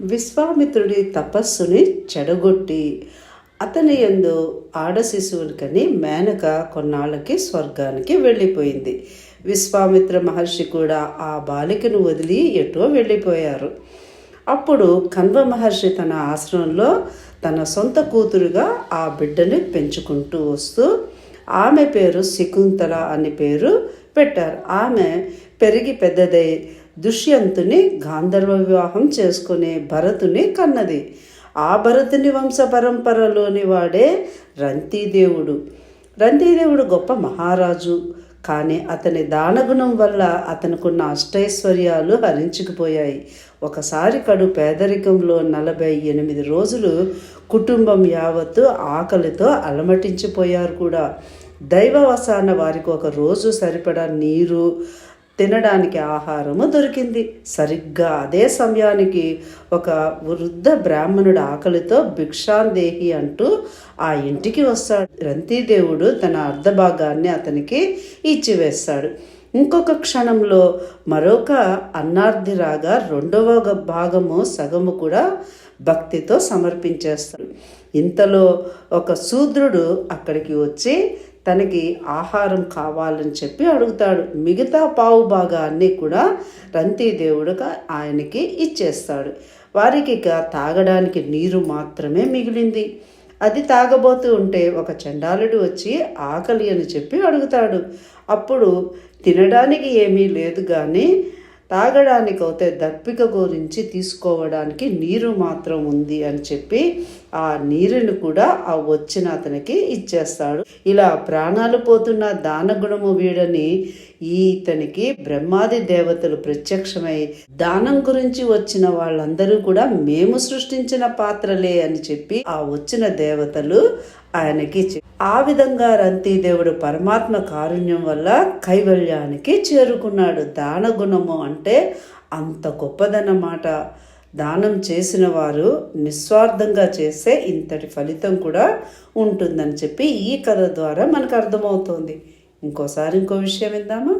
విశ్వామిత్రుడి తపస్సుని చెడగొట్టి అతని యందు ఆడ శిశువునికని మేనక కొన్నాళ్ళకి స్వర్గానికి వెళ్ళిపోయింది. విశ్వామిత్ర మహర్షి కూడా ఆ బాలికను వదిలి ఎటో వెళ్ళిపోయారు. అప్పుడు కన్వ మహర్షి తన ఆశ్రమంలో తన సొంత కూతురుగా ఆ బిడ్డని పెంచుకుంటూ వస్తూ ఆమె పేరు శకుంతల అని పేరు పెట్టారు. ఆమె పెరిగి పెద్దదై దుష్యంతుని గాంధర్వ వివాహం చేసుకునే భరతుని కన్నది. ఆ భరతుని వంశ పరంపరలోని వాడే రంతీదేవుడు. రంతీదేవుడు గొప్ప మహారాజు. కానీ అతని దానగుణం వల్ల అతనుకున్న అష్టైశ్వర్యాలు హరించుకుపోయాయి. ఒకసారి కడు పేదరికంలో నలభై ఎనిమిది రోజులు కుటుంబం యావత్తు ఆకలితో అలమటించిపోయారు కూడా. దైవవసాన వారికి ఒక రోజు సరిపడా నీరు తినడానికి ఆహారము దొరికింది. సరిగ్గా అదే సమయానికి ఒక వృద్ధ బ్రాహ్మణుడు ఆకలితో భిక్షాందేహి అంటూ ఆ ఇంటికి వస్తాడు. రంతీదేవుడు తన అర్ధభాగాన్ని అతనికి ఇచ్చివేస్తాడు. ఇంకొక క్షణంలో మరొక అన్నార్థి రాగా రెండవ భాగము సగము కూడా భక్తితో సమర్పించేస్తాడు. ఇంతలో ఒక శూద్రుడు అక్కడికి వచ్చి తనకి ఆహారం కావాలని చెప్పి అడుగుతాడు. మిగతా పావు భాగాన్ని కూడా రంతిదేవుడుగా ఆయనకి ఇచ్చేస్తాడు. వారికి ఇక తాగడానికి నీరు మాత్రమే మిగిలింది. అది తాగబోతూ ఉంటే ఒక చండాలుడు వచ్చి ఆకలి అని చెప్పి అడుగుతాడు. అప్పుడు తినడానికి ఏమీ లేదు కానీ తాగడానికి అయితే దప్పిక గురించి తీసుకోవడానికి నీరు మాత్రం ఉంది అని చెప్పి ఆ నీరుని కూడా ఆ వచ్చిన అతనికి ఇచ్చేస్తాడు. ఇలా ప్రాణాలు పోతున్న దానగుణము వీడని ఈతనికి బ్రహ్మాది దేవతలు ప్రత్యక్షమై దానం గురించి వచ్చిన వాళ్ళందరూ కూడా మేము సృష్టించిన పాత్రలే అని చెప్పి ఆ వచ్చిన దేవతలు ఆయనకి ఆ విధంగా రంతిదేవుడు పరమాత్మ కారుణ్యం వల్ల కైవల్యానికి చేరుకున్నాడు. దాన గుణము అంటే అంత గొప్పదన్నమాట. దానం చేసిన వారు నిస్వార్థంగా చేస్తే ఇంతటి ఫలితం కూడా ఉంటుందని చెప్పి ఈ కథ ద్వారా మనకు అర్థమవుతోంది. ఇంకోసారి ఇంకో విషయం విందామా?